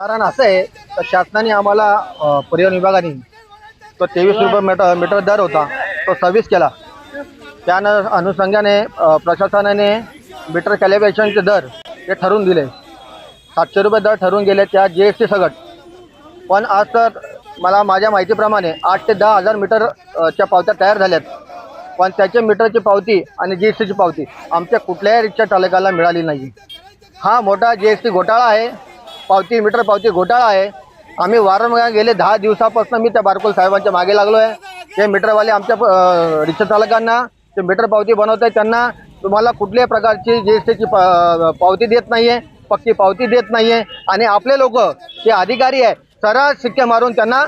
कारण असं आहे तर शासनाने आम्हाला अ, परिवहन विभागाने तो तेवीस रुपये मीटर मीटर दर होता तो सव्वीस केला. त्यान अनुषंगाने अ, प्रशासनाने मीटर कॅलिब्रेशनचे दर ते ठरवून दिले. सातशे रुपये दर ठरवून गेले त्या जी एस टी सगट. पण आज तर मला माझ्या माहितीप्रमाणे आठ ते दहा हजार मीटर अ, च्या पावत्या तयार झाल्यात. पण त्याच्या मीटरची पावती आणि जी एस टीची पावती आमच्या कुठल्याही रिक्षा चालकाला मिळाली नाही. हा मोठा जी एस टी घोटाळा आहे. पावती मीटर पावती घोटाळा आहे. आम्ही वारंवार गेले दहा दिवसापासून मी त्या बारकोल साहेबांच्या मागे लागलो आहे. ते मीटरवाले आमच्या रिक्षा चालकांना ते मीटर पावती बनवत आहे त्यांना. तुम्हाला कुठल्याही प्रकारची जी एस टीची पावती देत नाही आहे पक्की पावती देत नाही आहे आणि आपले लोक जे अधिकारी आहे सरळ शिक्के मारून त्यांना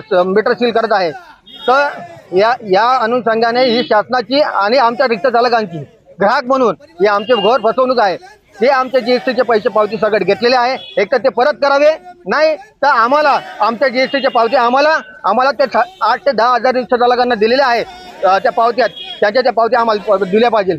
स- मीटर सील करत आहे. तर या या अनुषंगाने ही शासनाची आणि आमच्या रिक्षा चालकांची ग्राहक म्हणून ही आमची घोर फसवणूक आहे. ते आमच्या जीएसटीचे पैसे पावती सगळं घेतलेले आहे. एक तर ते परत करावे. नाही तर आम्हाला आमच्या जीएसटीचे पावती आम्हाला आम्हाला ते आठ ते दहा हजार रिक्षा चालकांना दिलेल्या आहे. त्या पावत्या त्यांच्या त्या पावत्या आम्हाला प- दिल्या पाहिजे.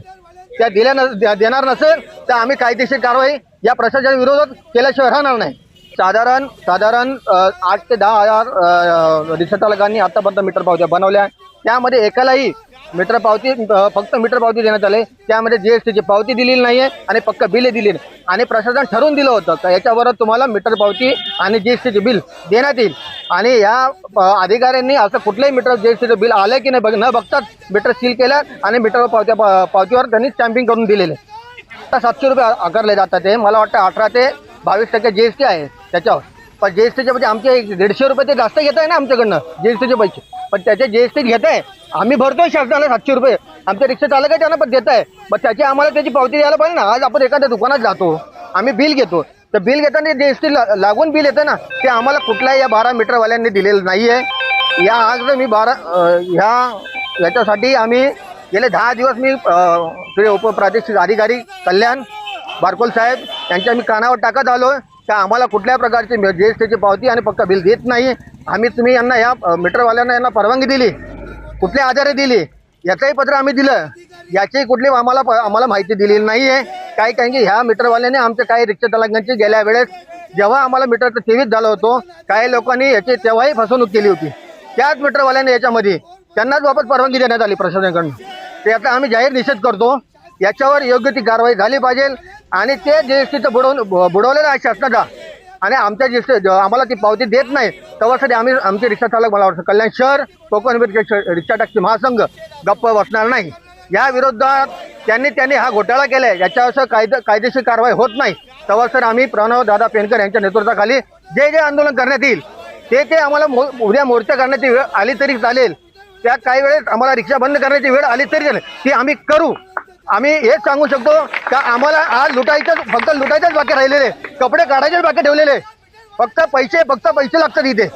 त्या दिल्या न द्या- देणार नसेल तर आम्ही कायदेशीर कारवाई या प्रशासनाविरोधात केल्याशिवाय राहणार नाही. साधारण साधारण आठ ते दहा हजार रिक्षाचालकांनी चालकांनी आतापर्यंत मीटर पावत्या बनवल्या त्यामध्ये एकालाही मीटर पावती फक्त मीटर पावती देण्यात आले. त्यामध्ये जी एस टीची पावती दिलेली नाही आहे आणि पक्क बिले दिली आणि प्रशासन ठरवून दिलं होतं का याच्यावर तुम्हाला मीटर पावती आणि जी एस टीचे बिल देण्यात येईल. आणि या अधिकाऱ्यांनी असं कुठलंही मीटर जी एस टीचं बिल आलं की नाही बघ न बघताच मीटर सील केलं आणि मीटर पावत्या पावतीवर त्यांनी स्टॅम्पिंग करून दिलेले. आता सातशे रुपये आकारले जातात ते मला वाटतं अठरा ते बावीस टक्के जी एस टी आहे. त्याच्यावर. पण जी एस टीचे म्हणजे आमचे दीडशे रुपये ते जास्त घेत आहे ना आमच्याकडनं जी एस टीचे पैसे. पण त्याचे जी एस टी घेत आहे आम्ही भरतोय शासनाला सातशे रुपये. आमच्या रिक्षा चालक आहे त्यांना पण देत आहे पण त्याची आम्हाला त्याची पावती द्यायला पाहिजे ना. आज आपण एखाद्या दुकानात जातो आम्ही बिल घेतो. तर बिल घेताना जी एस टी लागून बिल येतं ना ते आम्हाला कुठल्याही या बारा मीटरवाल्यांनी दिलेलं नाही आहे या आज मी बारा ह्या याच्यासाठी आम्ही गेले दहा दिवस मी अ, उपप्रादेशिक अधिकारी कल्याण बारकोल साहेब यांच्या मी कानावर टाकत आलो का आम्हाला कुठल्या प्रकारची जी एस टीची पावती आणि पक्का बिल देत नाही. आम्ही तुम्ही यांना या मीटरवाल्यांना यांना परवानगी दिली. कुठल्या आधारे दिली याचंही पत्र आम्ही दिलं. याची कुठली आम्हाला प- आम्हाला माहिती दिलेली नाही आहे काय कारण की ह्या मीटरवाल्याने आमच्या काही रिक्षा चालकांची गेल्या वेळेस जेव्हा आम्हाला मीटरचं तेवीस झालं होतं काही लोकांनी याची तेव्हाही फसवणूक केली होती. त्याच मीटरवाल्याने याच्यामध्ये त्यांनाच वापस परवानगी देण्यात आली प्रशासनाकडून. ते याचा आम्ही जाहीर निषेध करतो. याच्यावर योग्य ती कारवाई झाली पाहिजे आणि ते जी एस टीचं बुडवून बुडवलेलं आहे शासनाचा. आणि आमच्या जी एस आम्हाला ती पावती देत नाही तेव्हासाठी आम्ही आमचे रिक्षा चालक मला वाटतं कल्याण शहर कोकण रिक्षा रिक्षा टॅक्सी महासंघ गप्प बसणार नाही. या विरोधात त्यांनी त्यांनी हा घोटाळा केलाय. याच्यावर कायद कायदेशीर कारवाई होत नाही. तेव्हा सर आम्ही प्रणव दादा पेनकर यांच्या नेतृत्वाखाली जे जे आंदोलन करण्यात येईल ते ते आम्हाला मो उद्या मोर्चा करण्याची वेळ आली तरी चालेल. त्या काही वेळेस आम्हाला रिक्षा बंद करण्याची वेळ आली तरी चालेल. ती आम्ही करू. आम्ही हेच सांगू शकतो का आम्हाला आज लुटायचं फक्त लुटायचंच बाकी राहिलेले कपडे काढायचेच बाकी ठेवलेले फक्त पैसे फक्त पैसे लागतात इथे.